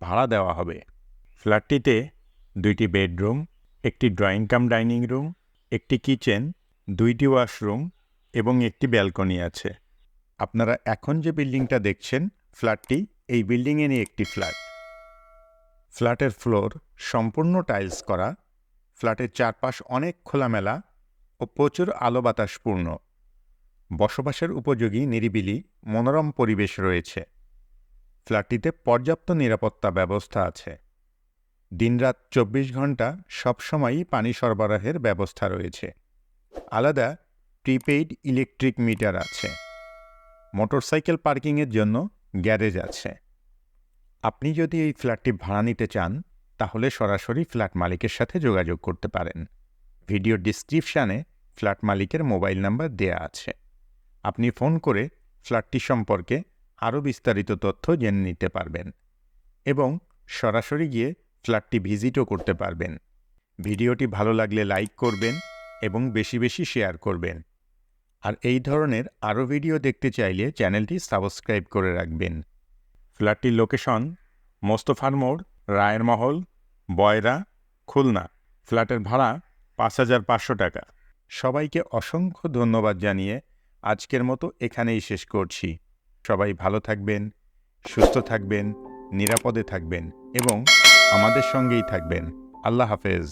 ভাড়া দেওয়া হবে। ফ্ল্যাটটিতে দুইটি বেডরুম, একটি ড্রয়িং কাম ডাইনিং রুম, একটি কিচেন, দুইটি ওয়াশরুম এবং একটি ব্যালকনি আছে। আপনারা এখন যে বিল্ডিংটা দেখছেন, ফ্ল্যাটটি এই বিল্ডিংয়েরই একটি ফ্ল্যাট। ফ্ল্যাটের ফ্লোর সম্পূর্ণ টাইলস করা, ফ্ল্যাটের চারপাশ অনেক খোলামেলা ও প্রচুর আলো বাতাসপূর্ণ বসবাসের উপযোগী নিরিবিলি মনোরম পরিবেশ রয়েছে। ফ্ল্যাটটিতে পর্যাপ্ত নিরাপত্তা ব্যবস্থা আছে। দিনরাত চব্বিশ ঘণ্টা সবসময়ই পানি সরবরাহের ব্যবস্থা রয়েছে। আলাদা প্রিপেইড ইলেকট্রিক মিটার আছে। মোটরসাইকেল পার্কিংয়ের জন্য গ্যারেজ আছে। আপনি যদি এই ফ্ল্যাটটি ভাড়া নিতে চান, তাহলে সরাসরি ফ্ল্যাট মালিকের সাথে যোগাযোগ করতে পারেন। ভিডিও ডিসক্রিপশানে ফ্ল্যাট মালিকের মোবাইল নাম্বার দেয়া আছে। আপনি ফোন করে ফ্ল্যাটটি সম্পর্কে আরও বিস্তারিত তথ্য জেনে নিতে পারবেন এবং সরাসরি গিয়ে ফ্ল্যাটটি ভিজিটও করতে পারবেন। ভিডিওটি ভালো লাগলে লাইক করবেন এবং বেশি বেশি শেয়ার করবেন। আর এই ধরনের আরও ভিডিও দেখতে চাইলে চ্যানেলটি সাবস্ক্রাইব করে রাখবেন। ফ্ল্যাটটির লোকেশন মোস্তফার মোড়, রায়ের মহল, বয়রা, খুলনা। ফ্ল্যাটের ভাড়া পাঁচ হাজার পাঁচশো টাকা। সবাইকে অসংখ্য ধন্যবাদ জানিয়ে আজকের মতো এখানেই শেষ করছি। সবাই ভালো থাকবেন সুস্থ থাকবেন নিরাপদে থাকবেন এবং আমাদের সঙ্গেই থাকবেন। আল্লাহ হাফেজ।